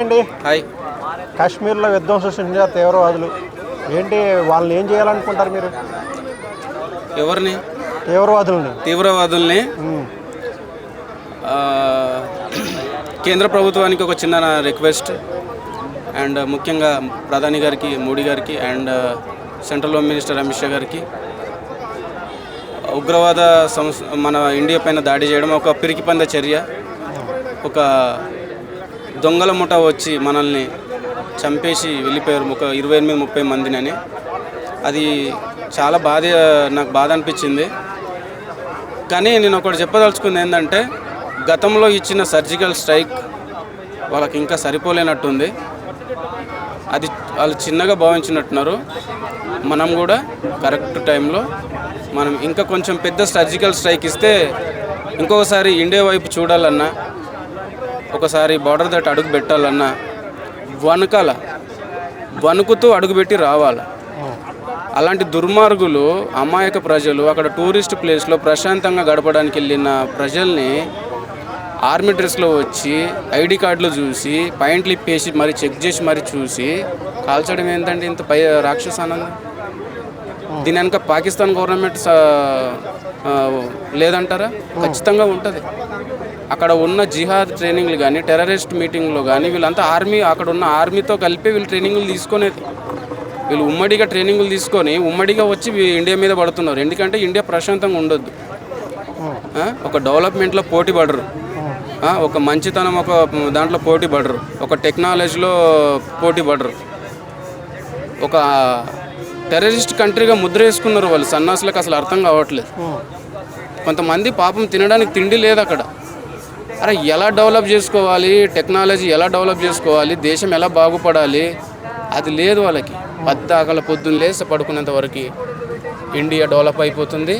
అండి హాయ్. కాశ్మీర్లో విధ్వంసం సృష్టించిన తీవ్రవాదులు. ఏంటి? వాళ్ళని ఏం చేయాలనుకుంటారు మీరు? ఎవరిని? తీవ్రవాదులని. తీవ్రవాదుల్ని? ఆ, కేంద్ర ప్రభుత్వానికి ఒక చిన్న రిక్వెస్ట్. అండ్ ముఖ్యంగా ప్రధాని గారికి మోడీ గారికి and central home minister Amit Shah గారికి. ఉగ్రవాద సంస్థ మన ఇండియా పైన దాడి చేయడం ఒక పిరికిపంద చర్య. ఒక దొంగల ముఠ వచ్చి మనల్ని చంపేసి వెళ్ళిపోయారు ఒక ఇరవై ఎనిమిది ముప్పై మందిని అని అది చాలా బాధ నాకు బాధ అనిపించింది. కానీ నేను ఒకటి చెప్పదలుచుకుంది ఏంటంటే గతంలో ఇచ్చిన సర్జికల్ స్ట్రైక్ వాళ్ళకి ఇంకా సరిపోలేనట్టుంది. అది వాళ్ళు చిన్నగా భావించినట్టున్నారు. మనం కూడా కరెక్ట్ టైంలో మనం ఇంకా కొంచెం పెద్ద సర్జికల్ స్ట్రైక్ ఇస్తే ఇంకొకసారి ఇండియా వైపు చూడాలన్నా ఒకసారి బార్డర్ దట్ అడుగు పెట్టాలన్నా వణకాల వణుకుతూ అడుగుపెట్టి రావాలి. అలాంటి దుర్మార్గులు అమాయక ప్రజలు అక్కడ టూరిస్ట్ ప్లేస్లో ప్రశాంతంగా గడపడానికి వెళ్ళిన ప్రజల్ని ఆర్మీ డ్రెస్లో వచ్చి ఐడి కార్డులు చూసి పాయింట్లు ఇప్పేసి మరి చెక్ చేసి మరి చూసి కాల్చడం ఏంటంటే ఇంత పై రాక్షస ఆనందం? దీని వెనక పాకిస్తాన్ గవర్నమెంట్ లేదంటారా? ఖచ్చితంగా ఉంటుంది. అక్కడ ఉన్న జిహాద్ ట్రైనింగ్లు కానీ టెర్రరిస్ట్ మీటింగ్లో కానీ వీళ్ళంతా ఆర్మీ అక్కడ ఉన్న ఆర్మీతో కలిపి వీళ్ళు ట్రైనింగ్లు తీసుకునేది వీళ్ళు ఉమ్మడిగా ట్రైనింగ్లు తీసుకొని ఉమ్మడిగా వచ్చి ఇండియా మీద పడుతున్నారు. ఎందుకంటే ఇండియా ప్రశాంతంగా ఉండొద్దు? ఒక డెవలప్మెంట్లో పోటీ పడరు? ఒక మంచితనం ఒక దాంట్లో పోటీ పడరు. ఒక టెక్నాలజీలో పోటీ పడరు. ఒక టెర్రరిస్ట్ కంట్రీగా ముద్ర వేసుకున్నారు వాళ్ళు. సన్నాసులకు అసలు అర్థం కావట్లేదు. కొంతమంది పాపం తినడానికి తిండి లేదు అక్కడ. అరే ఎలా డెవలప్ చేసుకోవాలి? టెక్నాలజీ ఎలా డెవలప్ చేసుకోవాలి? దేశం ఎలా బాగుపడాలి? అది లేదు వాళ్ళకి. పద్దాకల పొద్దున్న లేసి పడుకునేంత వరకు ఇండియా డెవలప్ అయిపోతుంది.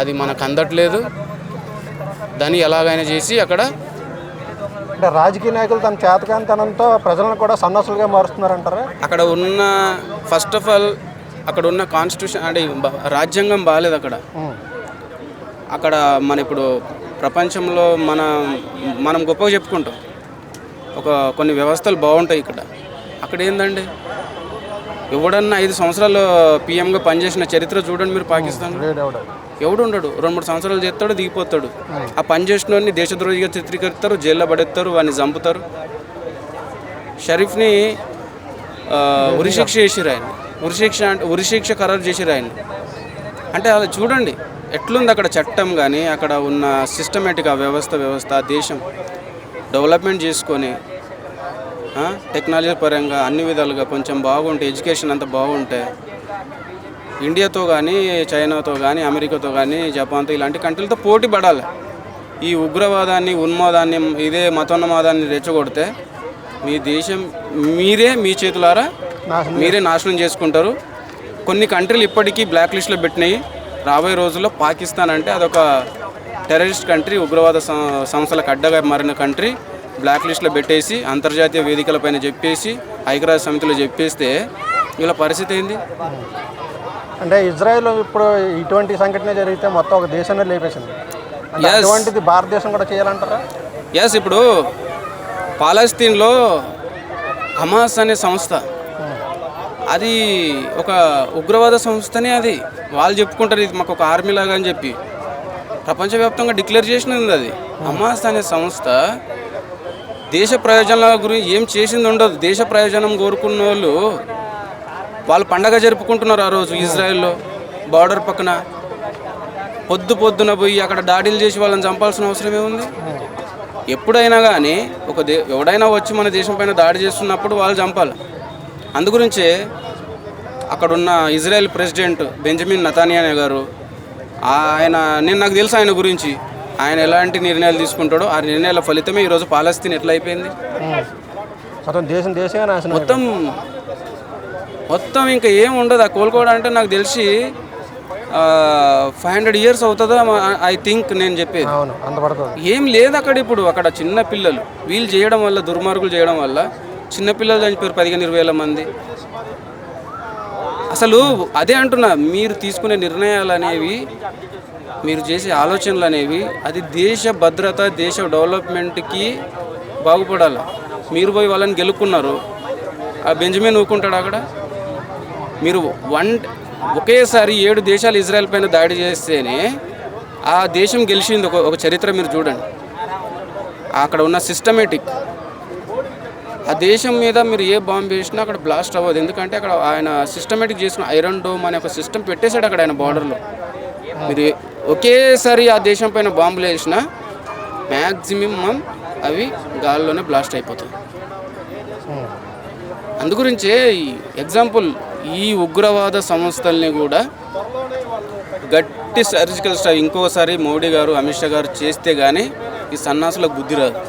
అది మనకు అందట్లేదు. దాన్ని ఎలాగైనా చేసి అక్కడ అంటే రాజకీయ నాయకులు తన చేతకాంతనంతో ప్రజలను కూడా సన్నాసులుగా మారుస్తున్నారంటారా? అక్కడ ఉన్న ఫస్ట్ ఆఫ్ ఆల్ అక్కడ ఉన్న కాన్స్టిట్యూషన్ అంటే రాజ్యాంగం బాగాలేదు అక్కడ. అక్కడ మన ఇప్పుడు ప్రపంచంలో మన మనం గొప్పగా చెప్పుకుంటాం. ఒక కొన్ని వ్యవస్థలు బాగుంటాయి ఇక్కడ. అక్కడ ఏందండి? ఎవడన్నా ఐదు సంవత్సరాలు పిఎంగా పనిచేసిన చరిత్ర చూడండి మీరు పాకిస్తాన్. ఎవడు. ఉండడు రెండు మూడు సంవత్సరాలు చేస్తాడు దిగిపోతాడు. ఆ పని చేసిన వాడిని దేశద్రోహిగా చిత్రీకరిస్తారు జైల్లో పడేస్తారు వాడిని చంపుతారు. షరీఫ్ని ఉరిశిక్ష చేసిరు ఆయన. ఉరిశిక్ష అంటే ఉరిశిక్ష ఖరారు చేసిరు ఆయన. అంటే అది చూడండి. ఎట్లుంది అక్కడ చట్టం కానీ అక్కడ ఉన్న సిస్టమేటిక్ ఆ వ్యవస్థ వ్యవస్థ దేశం డెవలప్మెంట్ చేసుకొని టెక్నాలజీ పరంగా అన్ని విధాలుగా కొంచెం బాగుంటే ఎడ్యుకేషన్ అంతా బాగుంటే ఇండియాతో కానీ చైనాతో కానీ అమెరికాతో కానీ జపాన్తో ఇలాంటి కంట్రీలతో పోటీ పడాలి. ఈ ఉగ్రవాదాన్ని ఉన్మాదాన్ని ఇదే మతోన్మాదాన్ని రెచ్చగొడితే మీ దేశం మీరే మీ చేతులారా మీరే నాశనం చేసుకుంటారు. కొన్ని కంట్రీలు ఇప్పటికీ బ్లాక్ లిస్ట్లో పెట్టినాయి. రాబోయే రోజుల్లో పాకిస్తాన్ అంటే అదొక టెర్రరిస్ట్ కంట్రీ ఉగ్రవాద సంస్థలకు అడ్డగా మారిన కంట్రీ. బ్లాక్ లిస్ట్లో పెట్టేసి అంతర్జాతీయ వేదికలపైన చెప్పేసి ఐక్యరాజ్య సమితిలో చెప్పేస్తే ఇలా పరిస్థితి ఏంది? అంటే ఇజ్రాయెల్ ఇప్పుడు ఇటువంటి సంఘటన జరిగితే మొత్తం ఒక దేశాన్ని లేపేసింది. అటువంటిది భారతదేశం కూడా చేయాలంటారా? ఎస్ ఇప్పుడు పాలస్తీన్లో హమాస్ అనే సంస్థ అది ఒక ఉగ్రవాద సంస్థనే అది. వాళ్ళు చెప్పుకుంటారు ఇది మాకు ఒక ఆర్మీ లాగా అని చెప్పి. ప్రపంచవ్యాప్తంగా డిక్లేర్ చేసినది అది. హమాస్ అనే సంస్థ దేశ ప్రయోజనాల గురించి ఏం చేసింది ఉండదు. దేశ ప్రయోజనం కోరుకున్న వాళ్ళు వాళ్ళు పండగ జరుపుకుంటున్నారు ఆ రోజు ఇజ్రాయెల్లో బార్డర్ పక్కన. పొద్దు పొద్దున పోయి అక్కడ దాడిలు చేసి వాళ్ళని చంపాల్సిన అవసరం ఏముంది ఎప్పుడైనా కానీ ఒక దే ఎవడైనా వచ్చి మన దేశం పైన దాడి చేస్తున్నప్పుడు వాళ్ళు చంపాలి. అందుగురించే అక్కడున్న ఇజ్రాయెల్ ప్రెసిడెంట్ బెంజమిన్ నతానియానే గారు ఆయన నేను నాకు తెలుసు ఆయన గురించి ఆయన ఎలాంటి నిర్ణయాలు తీసుకుంటాడో ఆ నిర్ణయాల ఫలితమే ఈరోజు పాలస్తీన్ ఎట్లా అయిపోయింది. దేశం దేశమే మొత్తం మొత్తం ఇంకా ఏం ఉండదు. ఆ కోలుకోవడం అంటే నాకు తెలిసి ఫైవ్ హండ్రెడ్ ఇయర్స్ అవుతుందా ఐ థింక్ నేను చెప్పేది. ఏం లేదు అక్కడ ఇప్పుడు అక్కడ చిన్న పిల్లలు వీళ్ళు చేయడం వల్ల దుర్మార్గులు చేయడం వల్ల చిన్నపిల్లలు చనిపోయారు పదిహేను ఇరవై వేల మంది. అసలు అదే అంటున్నా మీరు తీసుకునే నిర్ణయాలు అనేవి మీరు చేసే ఆలోచనలు అనేవి అది దేశ భద్రత దేశ డెవలప్మెంట్కి బాగుపడాలి. మీరు పోయి వాళ్ళని గెలుక్కున్నారు. ఆ బెంజమిన్ ఊకుంటాడు అక్కడ? మీరు వన్ ఒకేసారి ఏడు దేశాలు ఇజ్రాయెల్ పైన దాడి చేస్తేనే ఆ దేశం గెలిచింది. ఒక ఒక చరిత్ర మీరు చూడండి. అక్కడ ఉన్న సిస్టమేటిక్ ఆ దేశం మీద మీరు ఏ బాంబు వేసినా అక్కడ బ్లాస్ట్ అవ్వదు. ఎందుకంటే అక్కడ ఆయన సిస్టమేటిక్ చేసిన ఐరన్ డోమ్ అనే ఒక సిస్టమ్ పెట్టేశాడు అక్కడ ఆయన బార్డర్లో మీరు ఒకేసారి ఆ దేశం పైన బాంబులు వేసినా మ్యాక్సిమం అవి గాల్లోనే బ్లాస్ట్ అయిపోతాయి. అందుగురించే ఈ ఎగ్జాంపుల్ ఈ ఉగ్రవాద సంస్థల్ని కూడా గట్టి సర్జికల్ స్ట్రైక్ ఇంకోసారి మోడీ గారు అమిత్ షా గారు చేస్తే కానీ ఈ సన్నాసులకు బుద్ధి రాదు.